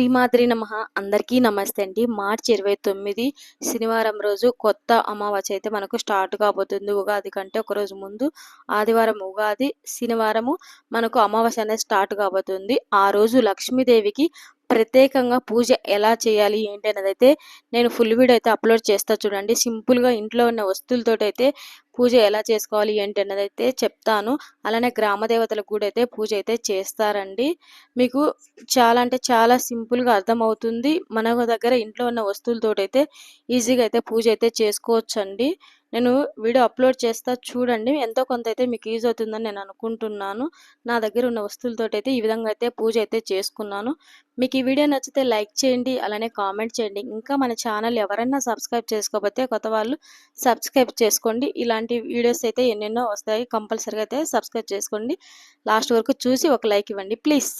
శ్రీమాద్రి నమ. అందరికీ నమస్తే అండి. మార్చి ఇరవై తొమ్మిది శనివారం రోజు కొత్త అమావాస్య అయితే మనకు స్టార్ట్ కాబోతుంది. ఉగాది కంటే ఒక రోజు ముందు ఆదివారం ఉగాది శనివారము మనకు అమావాస్య అనేది స్టార్ట్ కాబోతుంది. ఆ రోజు లక్ష్మీదేవికి ప్రత్యేకంగా పూజ ఎలా చేయాలి ఏంటి అనేది అయితే నేను ఫుల్ వీడియో అయితే అప్లోడ్ చేస్తా చూడండి. సింపుల్గా ఇంట్లో ఉన్న వస్తువులతో అయితే పూజ ఎలా చేసుకోవాలి ఏంటి అనేది అయితే చెప్తాను. అలానే గ్రామ దేవతలకు కూడా అయితే పూజ అయితే చేస్తారండి. మీకు చాలా అంటే చాలా సింపుల్గా అర్థమవుతుంది. మన దగ్గర ఇంట్లో ఉన్న వస్తువులతో అయితే ఈజీగా అయితే పూజ అయితే చేసుకోవచ్చండి. నేను వీడియో అప్లోడ్ చేస్తా చూడండి. ఎంతో కొంత అయితే మీకు యూజ్ అవుతుందని నేను అనుకుంటున్నాను. నా దగ్గర ఉన్న వస్తువులతో అయితే ఈ విధంగా అయితే పూజ అయితే చేసుకున్నాను. మీకు ఈ వీడియో నచ్చితే లైక్ చేయండి అలానే కామెంట్ చేయండి. ఇంకా మన ఛానల్ ఎవరైనా సబ్స్క్రైబ్ చేసుకోకపోతే కొత్త వాళ్ళు సబ్స్క్రైబ్ చేసుకోండి. ఇలాంటి వీడియోస్ అయితే ఎన్నెన్నో వస్తాయి. కంపల్సరీగా అయితే సబ్స్క్రైబ్ చేసుకోండి. లాస్ట్ వరకు చూసి ఒక లైక్ ఇవ్వండి ప్లీజ్.